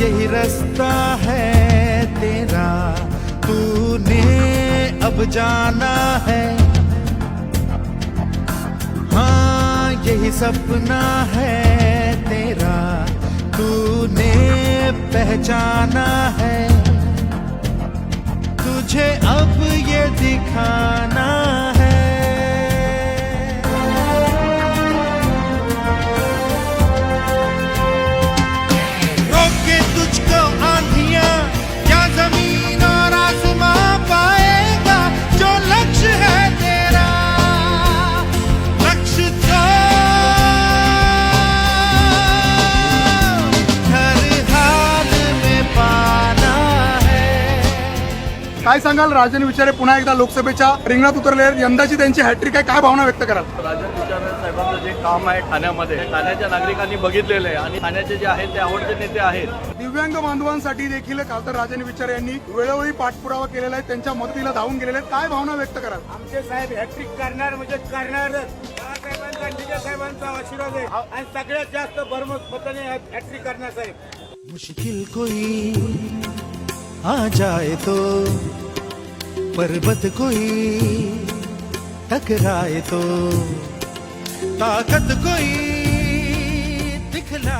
यही रास्ता है तेरा। तूने अब जाना है। हाँ यही सपना है तेरा। तूने पहचाना है। तुझे अब ये दिखाना काय सांगाल? राजन विचारे पुन्हा एकदा लोकसभेच्या रिंगणात उतरले आहेत. यंदाची त्यांची हॅट्रिक आहे. काय भावना व्यक्त कराल? राजन विचारे साहेबांचं जे काम आहे ठाण्यामध्ये ठाण्याच्या नागरिकांनी बघितलेलं आहे आणि ठाण्याचे जे आहेत ते आवडते नेते आहेत. दिव्यांग बांधवांसाठी देखील खासदार राजन विचारे यांनी वेळोवेळी पाठपुरावा केलेला आहे. त्यांच्या मदतीला धावून गेलेले आहेत. काय भावना व्यक्त कराल? आमचे साहेब हॅट्रिक करणार म्हणजे करणारच बाळासाहेबांचा आणि विजय साहेबांचा आशीर्वाद आहे. आणि सगळ्यात जास्त भरमत मताने हॅट्रिक करणार साहेब. मुश्किल कोई आ जाए तो पर्वत कोई टकराए तो ताकत कोई दिखला